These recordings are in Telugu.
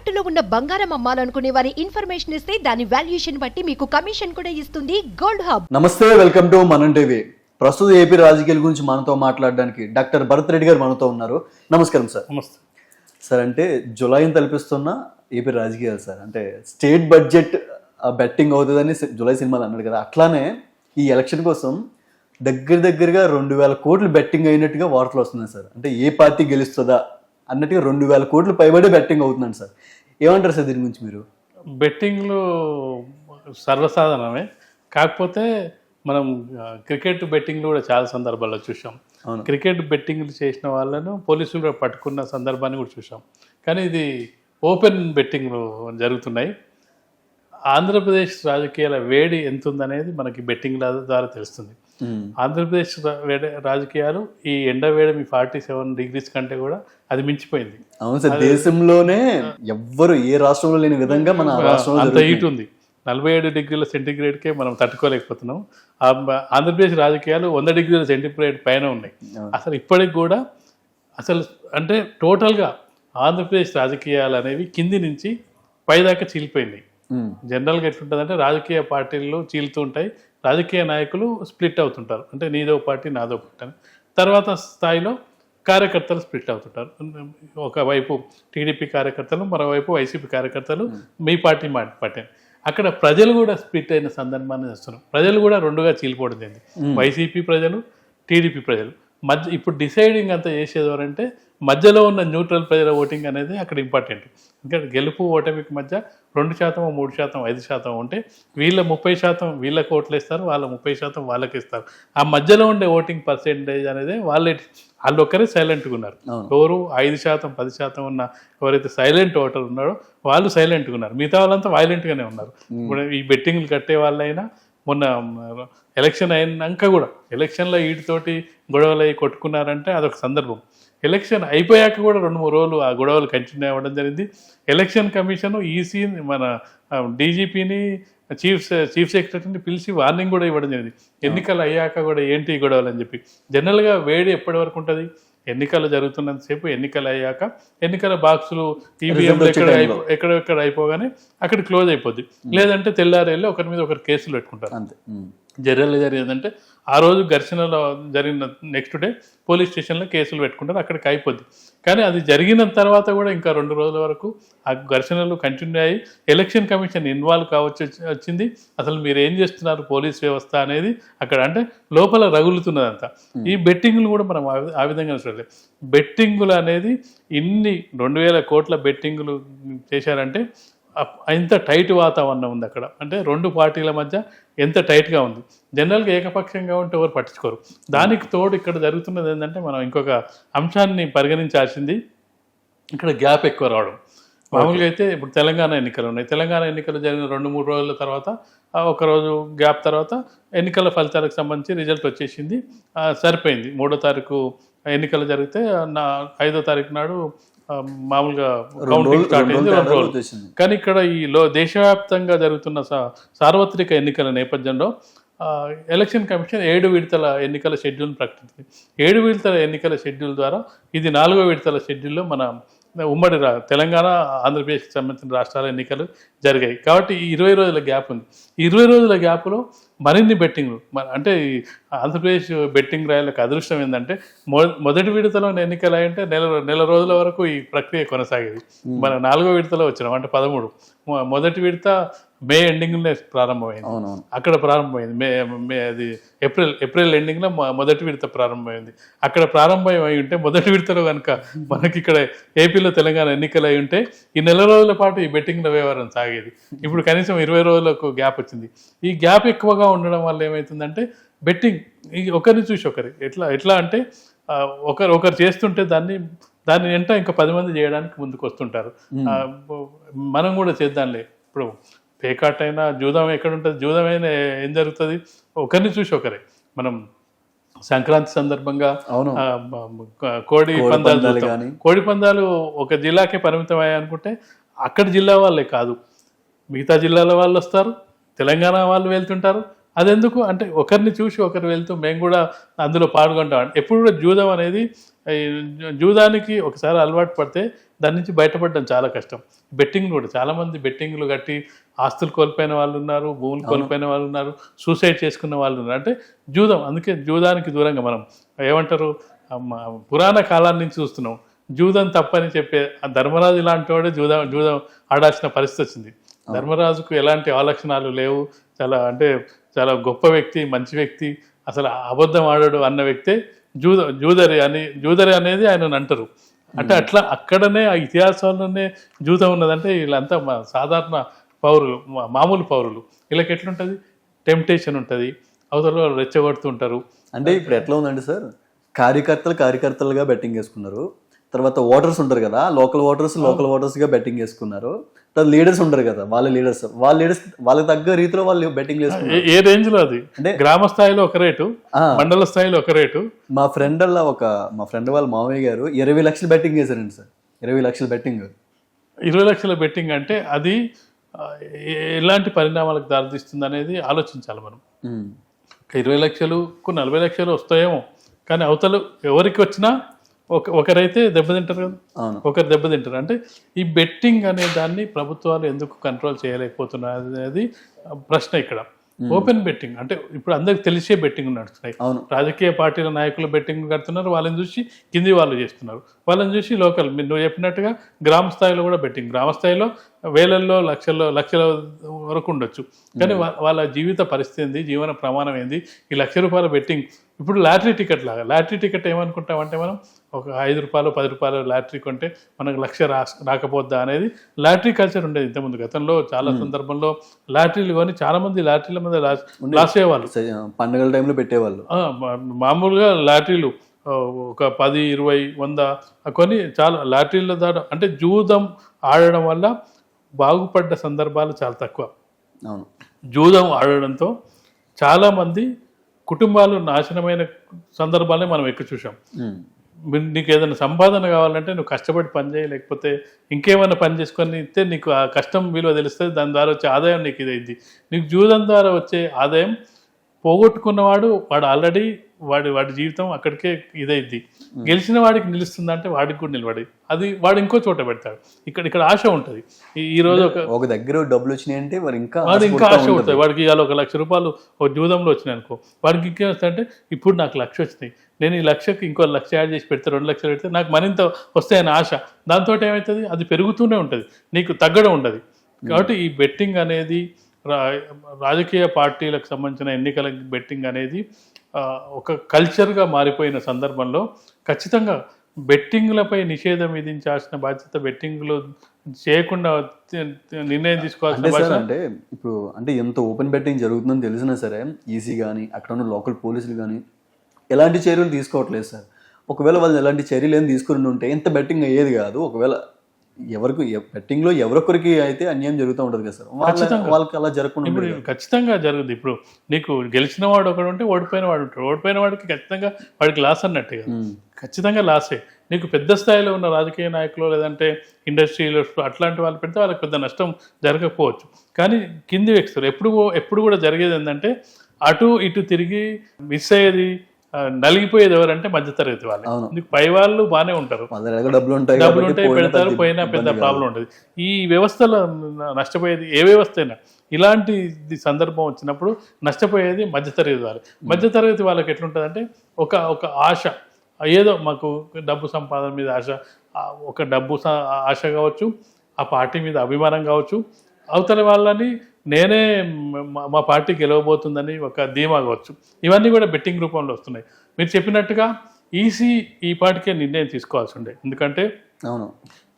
తాకట్టులో ఉన్న బంగారం అమ్మాలనుకునే వారి ఇన్ఫర్మేషన్ ఇస్తే దాని వాల్యుయేషన్ బట్టి మీకు కమిషన్ కూడా ఇస్తుంది. Gold hub. నమస్తే వెల్కమ్ టు మనం టీవీ. ప్రస్తుత ఏపీ రాజకీయాల గురించి మనతో మాట్లాడడానికి డాక్టర్ భరత్ రెడ్డి గారు మనతో ఉన్నారు. నమస్కారం సార్. నమస్తే. సార్ అంటే జులైని తలపిస్తున్న ఏపీ రాజకీయాలు సార్. అంటే స్టేట్ బడ్జెట్ బెట్టింగ్ అవుతుందని జులై సినిమాలు అన్నాడు కదా. అట్లానే ఈ ఎలక్షన్ కోసం దగ్గర దగ్గరగా రెండు వేల కోట్లు బెట్టింగ్ అయినట్టుగా వార్తలు వస్తున్నాయి సార్. అంటే ఏ పార్టీ గెలుస్తుందా అన్నట్టుగా రెండు వేల కోట్లు పైబడి బెట్టింగ్ అవుతుందండి సార్. ఏమంటారు సార్ దీని గురించి మీరు? బెట్టింగ్లు సర్వసాధారణమే. కాకపోతే మనం క్రికెట్ బెట్టింగ్లు కూడా చాలా సందర్భాల్లో చూసాం. క్రికెట్ బెట్టింగ్లు చేసిన వాళ్ళను పోలీసులు కూడా పట్టుకున్న సందర్భాన్ని కూడా చూసాం కానీ ఇది ఓపెన్ బెట్టింగ్లు జరుగుతున్నాయి. ఆంధ్రప్రదేశ్ రాజకీయాల వేడి ఎంత ఉందనేది మనకి బెట్టింగ్ల ద్వారా తెలుస్తుంది. ఆంధ్రప్రదేశ్ వేడి- రాజకీయాలు ఈ ఎండ వేడి ఫార్టీ సెవెన్ డిగ్రీస్ కంటే కూడా అది మించిపోయింది. అవును సార్ దేశంలోనే ఎవ్వరు ఏ రాష్ట్రంలో లేని విధంగా మన రాష్ట్రంలో అంత. హీట్ ఉంది. నలభై ఏడు డిగ్రీల సెంటిగ్రేడ్కే మనం తట్టుకోలేకపోతున్నాం. ఆంధ్రప్రదేశ్ రాజకీయాలు వంద డిగ్రీల సెంటిగ్రేడ్ పైన ఉన్నాయి. అసలు ఇప్పటికి కూడా అసలు అంటే టోటల్గా ఆంధ్రప్రదేశ్ రాజకీయాలు అనేవి కింది నుంచి పైదాకా చీలిపోయినాయి మ్మ్. జనరల్గా ఎట్లుంటుందంటే రాజకీయ పార్టీలు చీలుతూ ఉంటాయి. రాజకీయ నాయకులు స్ప్లిట్ అవుతుంటారు. అంటే నీదో పార్టీ నాదో పార్టీ అని. తర్వాత స్థాయిలో కార్యకర్తలు స్ప్లిట్ అవుతుంటారు. ఒకవైపు టీడీపీ కార్యకర్తలు మరోవైపు వైసీపీ కార్యకర్తలు మీ పార్టీ మా పార్టీ. అని. అక్కడ ప్రజలు కూడా స్ప్లిట్ అయిన సందర్భాన్ని చూస్తున్నాం ప్రజలు కూడా రెండుగా చీలిపోవడం జరిగింది వైసీపీ ప్రజలు టీడీపీ ప్రజలు. మధ్య ఇప్పుడు డిసైడింగ్ అంతా చేసేది ఎవరంటే మధ్యలో ఉన్న న్యూట్రల్ ప్రజల ఓటింగ్ అనేది అక్కడ ఇంపార్టెంట్. ఎందుకంటే గెలుపు ఓటమికి మధ్య రెండు శాతం మూడు శాతం ఐదు శాతం ఉంటే వీళ్ళ ముప్పై శాతం వీళ్ళకి ఓట్లు ఇస్తారు వాళ్ళ ముప్పై శాతం వాళ్ళకి ఇస్తారు. ఆ మధ్యలో ఉండే ఓటింగ్ పర్సెంటేజ్ అనేది వాళ్ళే వాళ్ళు ఒక్కరే సైలెంట్గా ఉన్నారు. ఎవరు ఐదు శాతం పది శాతం ఉన్న ఎవరైతే సైలెంట్ ఓటర్ ఉన్నారో వాళ్ళు సైలెంట్గా ఉన్నారు. మిగతా వాళ్ళంతా వైలెంట్గానే ఉన్నారు. ఇప్పుడు ఈ బెట్టింగ్లు కట్టే వాళ్ళైనా మొన్న ఎలక్షన్ అయినాక కూడా ఎలక్షన్లో వీటితోటి గొడవలు అయి కొట్టుకున్నారంటే అదొక సందర్భం. ఎలక్షన్ అయిపోయాక కూడా రెండు మూడు రోజులు ఆ గొడవలు కంటిన్యూ అవ్వడం జరిగింది. ఎలక్షన్ కమిషన్ ఈసీ మన డీజీపీని చీఫ్ చీఫ్ సెక్రటరీని పిలిచి వార్నింగ్ కూడా ఇవ్వడం జరిగింది. ఎన్నికలు అయ్యాక కూడా ఏంటి ఈ గొడవలు అని చెప్పి. జనరల్గా వేడి ఎప్పటి వరకు ఉంటుంది? ఎన్నికలు జరుగుతున్నంతసేపు ఎన్నికలు అయ్యాక ఎన్నికల బాక్సులు ఈవీఎంలు ఎక్కడ ఎక్కడెక్కడ అయిపోగానే అక్కడ క్లోజ్ అయిపోద్ది. లేదంటే తెల్లారి వెళ్ళి ఒకరి మీద ఒకరు కేసులు పెట్టుకుంటారు. అంతే. మ్మ్. జనరల్ జరిగిందంటే ఆ రోజు ఘర్షణలో జరిగిన నెక్స్ట్ డే పోలీస్ స్టేషన్లో కేసులు పెట్టుకుంటారు. అక్కడికి అయిపోద్ది. కానీ అది జరిగిన తర్వాత కూడా ఇంకా రెండు రోజుల వరకు ఆ ఘర్షణలు కంటిన్యూ అయ్యి ఎలక్షన్ కమిషన్ ఇన్వాల్వ్ కావచ్చు వచ్చింది. అసలు మీరు ఏం చేస్తున్నారు? పోలీస్ వ్యవస్థ అనేది అక్కడ అంటే లోపల రగులుతున్నదంతా. ఈ బెట్టింగ్లు కూడా మనం ఆ విధంగా చూడాలి. బెట్టింగులు అనేది ఇన్ని రెండు వేల కోట్ల బెట్టింగులు చేశారంటే ఎంత టైట్ వాతావరణం ఉంది అక్కడ. అంటే రెండు పార్టీల మధ్య ఎంత టైట్గా ఉంది. జనరల్గా ఏకపక్షంగా ఉంటే ఎవరు పట్టించుకోరు. దానికి తోడు ఇక్కడ జరుగుతున్నది ఏంటంటే మనం ఇంకొక అంశాన్ని పరిగణించాల్సింది ఇక్కడ గ్యాప్ ఎక్కువ రావడం. మామూలుగా అయితే ఇప్పుడు తెలంగాణ ఎన్నికలు ఉన్నాయి. తెలంగాణ ఎన్నికలు జరిగిన రెండు మూడు రోజుల తర్వాత ఆ ఒక రోజు గ్యాప్ తర్వాత ఎన్నికల ఫలితాలకు సంబంధించి రిజల్ట్ వచ్చేసింది. సరిపోయింది. మూడో తారీఖు ఎన్నికలు జరిగితే నా ఐదో తారీఖు నాడు మామూలుగా కౌంటింగ్ స్టార్ట్ అయింది రెండు రోజులు. కానీ ఇక్కడ ఈ లో దేశవ్యాప్తంగా జరుగుతున్న సార్వత్రిక ఎన్నికల నేపథ్యంలో ఎలక్షన్ కమిషన్ ఏడు విడతల ఎన్నికల షెడ్యూల్ని ప్రకటించింది. ఏడు విడతల ఎన్నికల షెడ్యూల్ ద్వారా ఇది నాలుగో విడతల షెడ్యూల్లో మన ఉమ్మడి రా తెలంగాణ ఆంధ్రప్రదేశ్కి సంబంధించిన రాష్ట్రాల ఎన్నికలు జరిగాయి. కాబట్టి ఈ ఇరవై రోజుల గ్యాప్ ఉంది. ఈ ఇరవై రోజుల గ్యాప్లో మరిన్ని బెట్టింగ్లు అంటే ఈ ఆంధ్రప్రదేశ్ బెట్టింగ్ రాయలకు అదృష్టం ఏంటంటే మొ మొదటి విడతలో ఎన్నికలు అయ్యంటే నెల నెల రోజుల వరకు ఈ ప్రక్రియ కొనసాగేది. మన నాలుగో విడతలో వచ్చినాం అంటే పదమూడు. మొదటి విడత మే ఎండింగ్లోనే ప్రారంభమైంది. అవునవును. అక్కడ ప్రారంభమైంది. మే మే అది ఏప్రిల్ ఏప్రిల్ ఎండింగ్లో మొదటి విడత ప్రారంభమైంది. అక్కడ ప్రారంభం అయి ఉంటే మొదటి విడతలో కనుక మనకి ఇక్కడ ఏపీలో తెలంగాణ ఎన్నికలు అయి ఉంటే ఈ నెల రోజుల పాటు ఈ బెట్టింగ్ల వ్యవహారం సాగేది. ఇప్పుడు కనీసం ఇరవై రోజులకు గ్యాప్ వచ్చింది. ఈ గ్యాప్ ఎక్కువగా ఉండడం వల్ల ఏమవుతుందంటే బెట్టింగ్ ఈ ఒకరిని చూసి ఒకరి. ఎట్లా ఎట్లా అంటే ఒకరు ఒకరు చేస్తుంటే దాన్ని దాన్ని వెంట ఇంకా పది మంది చేయడానికి ముందుకు వస్తుంటారు మనం కూడా చేద్దాంలే. ఇప్పుడు పేకాట్ అయినా జూదం ఎక్కడ ఉంటుంది జూదం అయినా ఏం జరుగుతుంది? ఒకరిని చూసి ఒకరే. మనం సంక్రాంతి సందర్భంగా అవును. కోడి పందాలు. గాని. కోడి పందాలు ఒక జిల్లాకే పరిమితమయ్యాయి అనుకుంటే అక్కడ జిల్లా వాళ్ళే కాదు. మిగతా జిల్లాల వాళ్ళు వస్తారు తెలంగాణ వాళ్ళు వెళ్తుంటారు. అదెందుకు? అంటే ఒకరిని చూసి ఒకరు వెళ్తూ మేము కూడా అందులో పాల్గొంటాం. ఎప్పుడు కూడా జూదం అనేది జూదానికి ఒకసారి అలవాటు పడితే దాని నుంచి బయటపడడం చాలా కష్టం. బెట్టింగ్ కూడా చాలామంది బెట్టింగ్లు కట్టి ఆస్తులు కోల్పోయిన వాళ్ళు ఉన్నారు భూములు కోల్పోయిన వాళ్ళు ఉన్నారు సూసైడ్ చేసుకున్న వాళ్ళు ఉన్నారు. అంటే జూదం అందుకే జూదానికి దూరంగా మనం ఏమంటారు? పురాణ కాలాల నుంచి చూస్తున్నాం. జూదం తప్పని చెప్పే ధర్మరాజు ఇలాంటి వాడే జూదం జూదం ఆడాల్సిన పరిస్థితి వచ్చింది. ధర్మరాజుకు ఎలాంటి ఆలక్షణాలు లేవు. చాలా అంటే చాలా గొప్ప వ్యక్తి మంచి వ్యక్తి అసలు అబద్ధం ఆడాడు అన్న వ్యక్తే జూద జూదరి అని జూదరి అనేది ఆయన అంటారు. అంటే అట్లా అక్కడనే ఆ ఇతిహాసాల్లోనే జూదం ఉన్నదంటే వీళ్ళంతా మా సాధారణ పౌరులు మామూలు పౌరులు. వీళ్ళకి ఎట్లుంటుంది? టెంప్టేషన్ ఉంటుంది. అవతల రెచ్చగొడుతుంటారు అంటే ఇప్పుడు ఎట్లా ఉందండి సార్? కార్యకర్తలు కార్యకర్తలుగా బెట్టింగ్ వేసుకున్నారు తర్వాత ఓటర్స్ ఉంటారు కదా లోకల్ ఓటర్స్ లోకల్ ఓటర్స్గా బెట్టింగ్ వేసుకున్నారు తర్వాత లీడర్స్ ఉంటారు కదా వాళ్ళ లీడర్స్ వాళ్ళ లీడర్స్ వాళ్ళకి తగ్గ రీతిలో వాళ్ళు బెట్టింగ్ వేసుకున్నారు ఏ- రేంజ్లో అది? అంటే- గ్రామ స్థాయిలో ఒక రేటు. మండల స్థాయిలో ఒక రేటు. మా ఫ్రెండ్ అలా ఒక మా ఫ్రెండ్ వాళ్ళ మామయ్య గారు ఇరవై లక్షలు బెట్టింగ్ వేశారండి సార్. ఇరవై లక్షల బెట్టింగ్ ఇరవై లక్షల బెట్టింగ్ అంటే అది ఎలాంటి పరిణామాలకు దారితీస్తుంది అనేది ఆలోచించాలి మనం. ఇరవై లక్షలు నలభై లక్షలు వస్తాయేమో. కానీ అవతల ఎవరికి వచ్చినా ఒక ఒకరైతే దెబ్బతింటారు కదా? ఒకరు దెబ్బతింటారు అంటే ఈ బెట్టింగ్ అనే దాన్ని ప్రభుత్వాలు ఎందుకు కంట్రోల్ చేయలేకపోతున్నారు అనేది ప్రశ్న ఇక్కడ. ఓపెన్ బెట్టింగ్ అంటే ఇప్పుడు అందరికి తెలిసే బెట్టింగ్ నడుస్తున్నాయి. అవును. రాజకీయ పార్టీల నాయకులు బెట్టింగ్ కడుతున్నారు. వాళ్ళని చూసి కింది వాళ్ళు చేస్తున్నారు. వాళ్ళని చూసి లోకల్. మీరు నువ్వు చెప్పినట్టుగా గ్రామ స్థాయిలో కూడా బెట్టింగ్ గ్రామ స్థాయిలో వేలల్లో లక్షల్లో లక్షల వరకు ఉండొచ్చు. కానీ వాళ్ళ జీవిత పరిస్థితి ఏంది? జీవన ప్రమాణం ఏంది? ఈ లక్ష రూపాయల బెట్టింగ్ ఇప్పుడు లాటరీ టికెట్ లాగా. లాటరీ టికెట్ ఏమనుకుంటామంటే మనం ఒక ఐదు రూపాయలు పది రూపాయలు లాటరీ కొంటే మనకు లక్ష రా రాకపోద్దా అనేది లాటరీ కల్చర్ ఉండేది ఇంతకుముందు గతంలో. చాలా సందర్భంలో లాటరీలు కొని చాలా మంది లాటరీల మీద లాస్ అయ్యేవాళ్ళు పండగల టైంలో పెట్టేవాళ్ళు. మామూలుగా లాటరీలు ఒక పది ఇరవై వంద కొని చాలా లాటరీల ద్వారా అంటే జూదం ఆడడం వల్ల బాగుపడ్డ సందర్భాలు చాలా తక్కువ. అవును. జూదం ఆడడంతో చాలామంది కుటుంబాలు నాశనమైన సందర్భాలే మనం ఎక్కువ చూసాం నీకు ఏదైనా సంపాదన కావాలంటే నువ్వు కష్టపడి పని చేయి లేకపోతే ఇంకేమైనా పని చేసుకొని ఇస్తే నీకు ఆ కష్టం విలువ తెలుస్తుంది దాని ద్వారా వచ్చే ఆదాయం నీకు ఇదైంది నీకు జూదం ద్వారా వచ్చే ఆదాయం పోగొట్టుకున్నవాడు వాడు ఆల్రెడీ వాడి వాడి జీవితం అక్కడికే ఇదైద్ది. గెలిచిన వాడికి నిలుస్తుందంటే వాడికి కూడా నిలబడి అది వాడు ఇంకో చోట పెడతాడు. ఇక్కడ ఇక్కడ ఆశ ఉంటుంది. ఈ- రోజు ఒక ఒక దగ్గర డబ్బులు వచ్చినాయి అంటే మరి ఇంకా వాడు ఇంకా ఆశ ఉంటుంది. వాడికి ఇవాళ ఒక లక్ష రూపాయలు ఒక జూదంలో వచ్చినాయి అనుకో వాడికి ఇంకేం వస్తాయంటే ఇప్పుడు నాకు లక్ష వచ్చినాయి. నేను ఈ లక్షకి ఇంకో లక్ష యాడ్ చేసి పెడితే రెండు లక్షలు పెడితే నాకు మరింత వస్తాయని ఆశ. దాంతో ఏమవుతుంది అది పెరుగుతూనే ఉంటుంది. నీకు తగ్గడం ఉండదు. కాబట్టి ఈ బెట్టింగ్ అనేది రాజకీయ పార్టీలకు సంబంధించిన ఎన్నికల బెట్టింగ్ అనేది ఒక కల్చర్గా మారిపోయిన సందర్భంలో ఖచ్చితంగా బెట్టింగ్లపై నిషేధం విధించాల్సిన బాధ్యత బెట్టింగ్లు చేయకుండా నిర్ణయం తీసుకోవాల్సిన అంటే ఇప్పుడు అంటే ఎంత ఓపెన్ బెట్టింగ్ జరుగుతుందని తెలిసినా సరే ఈసీ కానీ అక్కడ ఉన్న లోకల్ పోలీసులు కానీ ఎలాంటి చర్యలు తీసుకోవట్లేదు సార్. ఒకవేళ వాళ్ళు ఎలాంటి చర్యలు ఏం తీసుకుని ఉంటే ఎంత బెట్టింగ్ అయ్యేది కాదు. ఒకవేళ ఎవరికి బెట్టింగ్లో ఎవరొకరికి అయితే అన్యాయం జరుగుతూ ఉంటుంది కదా సార్. వాళ్ళకి అలా జరగకుండా ఇప్పుడు. ఖచ్చితంగా జరుగుతుంది ఇప్పుడు నీకు గెలిచిన వాడు ఒకడు ఉంటే ఓడిపోయిన వాడు ఉంటాడు. ఓడిపోయిన వాడికి ఖచ్చితంగా వాడికి లాస్ అన్నట్టే కదా. ఉమ్. ఖచ్చితంగా లాసే. నీకు పెద్ద స్థాయిలో ఉన్న రాజకీయ నాయకులు లేదంటే ఇండస్ట్రీలో అట్లాంటి వాళ్ళు పెడితే వాళ్ళకి పెద్ద నష్టం జరగకపోవచ్చు. కానీ కింది వ్యక్తులు ఎప్పుడు ఎప్పుడు కూడా జరిగేది ఏంటంటే అటు ఇటు తిరిగి మిస్ అయ్యేది నలిగిపోయేది ఎవరంటే మధ్యతరగతి వాళ్ళు. పై వాళ్ళు బాగానే ఉంటారు. డబ్బులు ఉంటాయి డబ్బులు ఉంటాయి పెడతారు పోయినా పెద్ద. ప్రాబ్లం ఉంటుంది ఈ వ్యవస్థలో నష్టపోయేది ఏ వ్యవస్థ అయినా ఇలాంటి సందర్భం వచ్చినప్పుడు నష్టపోయేది మధ్యతరగతి వాళ్ళు. మధ్యతరగతి వాళ్ళకి ఎట్లుంటుందంటే ఒక ఒక ఆశ ఏదో మాకు డబ్బు సంపాదన మీద ఆశ ఒక డబ్బు ఆశ కావచ్చు ఆ పార్టీ మీద అభిమానం కావచ్చు అవతల వాళ్ళని నేనే మ- మా పార్టీ గెలవబోతుందని ఒక ధీమా కావచ్చు. ఇవన్నీ కూడా బెట్టింగ్ రూపంలో వస్తున్నాయి. మీరు చెప్పినట్టుగా ఈసీ ఈ పాటికే నిర్ణయం తీసుకోవాల్సి ఉండే. ఎందుకంటే అవును.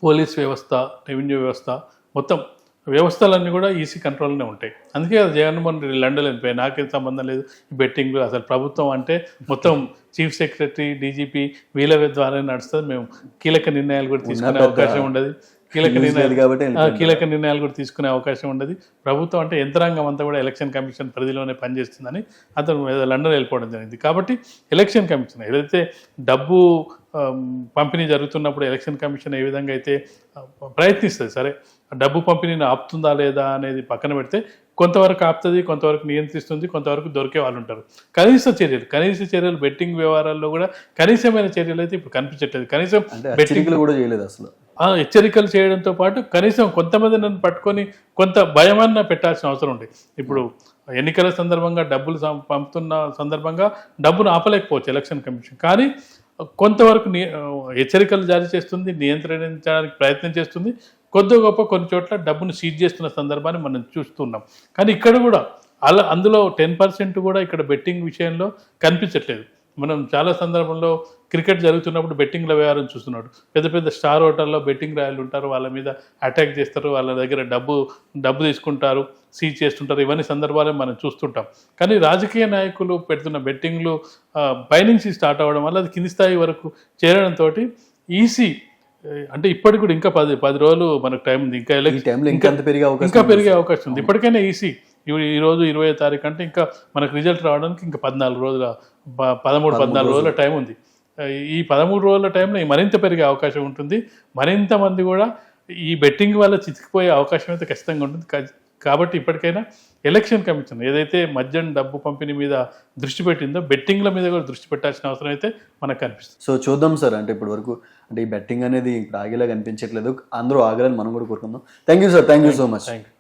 పోలీస్ వ్యవస్థ రెవెన్యూ వ్యవస్థ మొత్తం వ్యవస్థలన్నీ కూడా ఈసీ కంట్రోల్లోనే ఉంటాయి. అందుకే అది జగన్మోహన్ రెడ్డి లండన్ వెళ్ళిపోయి నాకేం సంబంధం లేదు ఈ బెట్టింగ్ అసలు ప్రభుత్వం అంటే మొత్తం చీఫ్ సెక్రటరీ డీజీపీ వీళ్ళ ద్వారా నడుస్తుంది. మేము కీలక నిర్ణయాలు కూడా తీసుకునే అవకాశం ఉండదు. కీలక నిర్ణయాలు కాబట్టి. కీలక నిర్ణయాలు కూడా తీసుకునే అవకాశం ఉండదు. ప్రభుత్వం అంటే యంత్రాంగం అంతా కూడా ఎలక్షన్ కమిషన్ పరిధిలోనే పనిచేస్తుందని అతను లండన్ వెళ్ళిపోవడం జరిగింది. కాబట్టి ఎలక్షన్ కమిషన్ ఏదైతే డబ్బు పంపిణీ జరుగుతున్నప్పుడు ఎలక్షన్ కమిషన్ ఏ విధంగా అయితే ప్రయత్నిస్తుంది సరే డబ్బు పంపిణీని ఆపుతుందా లేదా అనేది పక్కన పెడితే కొంతవరకు ఆపుతుంది కొంతవరకు నియంత్రిస్తుంది కొంతవరకు దొరికే వాళ్ళు ఉంటారు. కనీస చర్యలు కనీస చర్యలు బెట్టింగ్ వ్యవహారాల్లో కూడా కనీసమైన చర్యలు అయితే ఇప్పుడు కనిపించట్లేదు. కనీసం అంటే బెట్టింగ్ హెచ్చరికలు కూడా చేయలేదు అసలు. హెచ్చరికలు చేయడంతో పాటు కనీసం కొంతమంది నన్ను పట్టుకొని కొంత భయమన్న పెట్టాల్సిన అవసరం ఉంది. ఇప్పుడు ఎన్నికల సందర్భంగా డబ్బులు పంపుతున్న సందర్భంగా డబ్బును ఆపలేకపోవచ్చు ఎలక్షన్ కమిషన్. కానీ కొంతవరకు నియ హెచ్చరికలు జారీ చేస్తుంది నియంత్రించడానికి ప్రయత్నం చేస్తుంది. కొద్ది గొప్ప కొన్ని చోట్ల డబ్బును సీజ్ చేస్తున్న సందర్భాన్ని మనం చూస్తున్నాం. కానీ ఇక్కడ కూడా అలా అందులో టెన్ పర్సెంట్ కూడా ఇక్కడ బెట్టింగ్ విషయంలో కనిపించట్లేదు. మనం చాలా సందర్భంలో క్రికెట్ జరుగుతున్నప్పుడు బెట్టింగ్ల వ్యవహారం చూస్తున్నాడు. పెద్ద పెద్ద స్టార్ హోటల్లో బెట్టింగ్ రాయలు ఉంటారు వాళ్ళ మీద అటాక్ చేస్తారు వాళ్ళ దగ్గర డబ్బు డబ్బు తీసుకుంటారు సీజ్ చేస్తుంటారు ఇవన్నీ సందర్భాలు మనం చూస్తుంటాం. కానీ రాజకీయ నాయకులు పెడుతున్న బెట్టింగ్లు పైనుంచి స్టార్ట్ అవ్వడం వల్ల అది కింది స్థాయి వరకు చేరడంతో ఈసీ అంటే ఇప్పటికి కూడా ఇంకా పది పది రోజులు మనకు టైం ఉంది. ఇంకా ఇంకా అంత పెరిగే అవకాశం ఇంకా పెరిగే. అవకాశం ఉంది. ఇప్పటికైనా ఈసీ ఈ రోజు ఇరవై తారీఖు అంటే ఇంకా మనకు రిజల్ట్ రావడానికి ఇంకా పద్నాలుగు రోజుల పదమూడు పద్నాలుగు రోజుల టైం ఉంది. ఈ పదమూడు రోజుల టైంలో మరింత పెరిగే అవకాశం ఉంటుంది. మరింత మంది కూడా ఈ బెట్టింగ్ వల్ల చితికిపోయే అవకాశం అయితే ఖచ్చితంగా ఉంటుంది. కాబట్టి ఇప్పటికైనా ఎలక్షన్ కమిషన్ ఏదైతే మద్యం డబ్బు పంపిణీ మీద దృష్టి పెట్టిందో బెట్టింగ్ల మీద కూడా దృష్టి పెట్టాల్సిన అవసరం అయితే మనకు కనిపిస్తుంది. సో చూద్దాం సార్ అంటే ఇప్పటి వరకు అంటే ఈ బెట్టింగ్ అనేది ఇప్పుడు ఆగేలా కనిపించట్లేదు. అందరూ ఆగాలని మనం కూడా కోరుకుందాం. Thank you sir thank you so much thank you